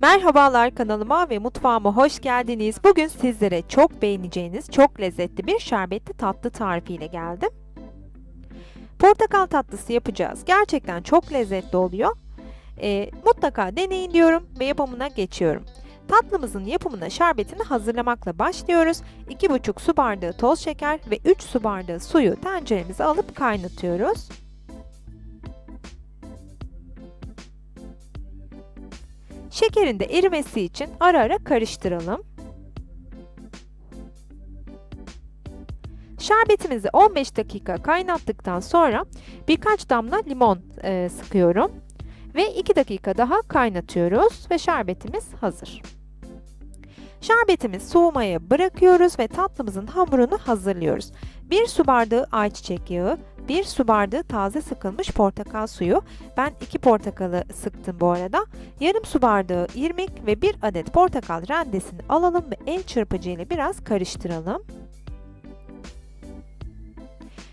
Merhabalar kanalıma ve mutfağıma hoş geldiniz. Bugün sizlere çok beğeneceğiniz çok lezzetli bir şerbetli tatlı tarifiyle geldim. Portakal tatlısı yapacağız. Gerçekten çok lezzetli oluyor. Ee, mutlaka deneyin diyorum ve yapımına geçiyorum. Tatlımızın yapımına şerbetini hazırlamakla başlıyoruz. 2,5 su bardağı toz şeker ve 3 su bardağı suyu tenceremize alıp kaynatıyoruz. Şekerin de erimesi için ara ara karıştıralım. Şerbetimizi 15 dakika kaynattıktan sonra birkaç damla limon e, sıkıyorum ve 2 dakika daha kaynatıyoruz ve şerbetimiz hazır. Şerbetimizi soğumaya bırakıyoruz ve tatlımızın hamurunu hazırlıyoruz. 1 su bardağı ayçiçek yağı, 1 su bardağı taze sıkılmış portakal suyu. Ben 2 portakalı sıktım bu arada. Yarım su bardağı irmik ve 1 adet portakal rendesini alalım ve el çırpıcı ile biraz karıştıralım.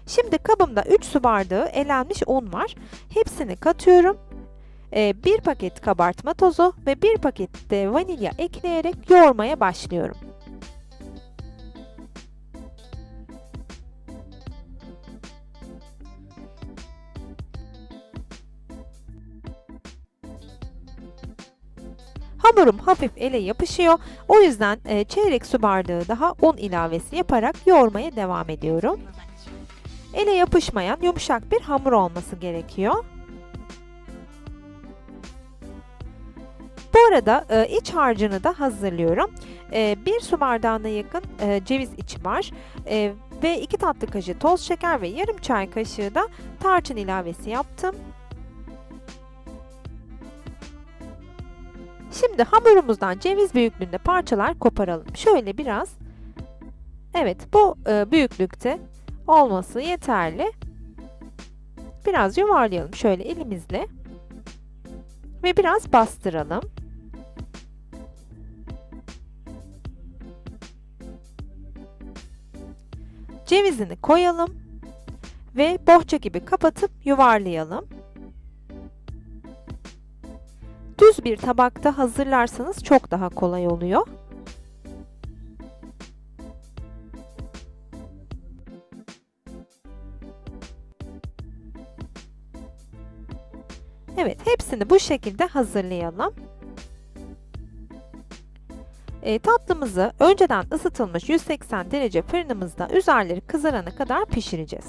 Şimdi kabımda 3 su bardağı elenmiş un var. Hepsini katıyorum. 1 paket kabartma tozu ve 1 paket de vanilya ekleyerek yoğurmaya başlıyorum. Hamurum hafif ele yapışıyor. O yüzden e, çeyrek su bardağı daha un ilavesi yaparak yoğurmaya devam ediyorum. Ele yapışmayan yumuşak bir hamur olması gerekiyor. Arada e, iç harcını da hazırlıyorum. E, bir su bardağına yakın e, ceviz içi var. E, ve 2 tatlı kaşığı toz şeker ve yarım çay kaşığı da tarçın ilavesi yaptım. Şimdi hamurumuzdan ceviz büyüklüğünde parçalar koparalım. Şöyle biraz. Evet bu e, büyüklükte olması yeterli. Biraz yuvarlayalım şöyle elimizle. Ve biraz bastıralım. Cevizini koyalım ve bohça gibi kapatıp yuvarlayalım. Düz bir tabakta hazırlarsanız çok daha kolay oluyor. Evet, hepsini bu şekilde hazırlayalım. E, tatlımızı önceden ısıtılmış 180 derece fırınımızda üzerleri kızarana kadar pişireceğiz.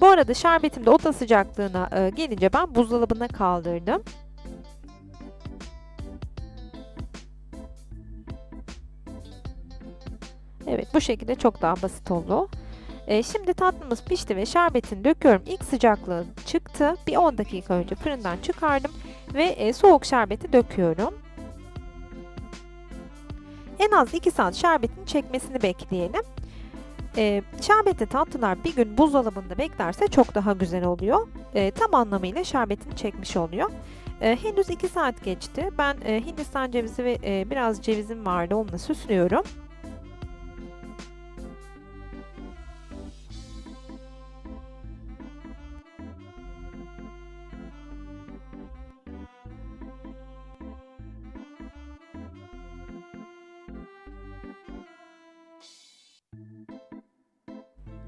Bu arada şerbetim de oda sıcaklığına e, gelince ben buzdolabına kaldırdım. Evet bu şekilde çok daha basit oldu. E, şimdi tatlımız pişti ve şerbetini döküyorum. İlk sıcaklığı çıktı. Bir 10 dakika önce fırından çıkardım ve e, soğuk şerbeti döküyorum. En az 2 saat şerbetin çekmesini bekleyelim. E, şerbetli tatlılar bir gün buzdolabında beklerse çok daha güzel oluyor. E, tam anlamıyla şerbetini çekmiş oluyor. E, henüz 2 saat geçti. Ben e, Hindistan cevizi ve e, biraz cevizim vardı onunla süslüyorum.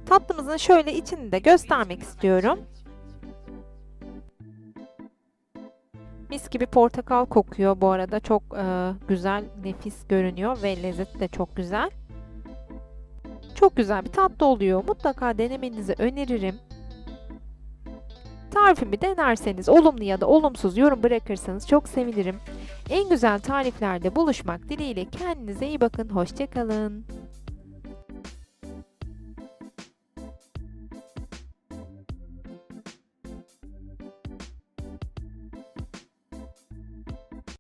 Tatlımızın şöyle içini de göstermek istiyorum. Mis gibi portakal kokuyor bu arada. Çok e, güzel, nefis görünüyor ve lezzeti de çok güzel. Çok güzel bir tatlı oluyor. Mutlaka denemenizi öneririm. Tarifimi denerseniz olumlu ya da olumsuz yorum bırakırsanız çok sevinirim. En güzel tariflerde buluşmak dileğiyle kendinize iyi bakın. Hoşçakalın.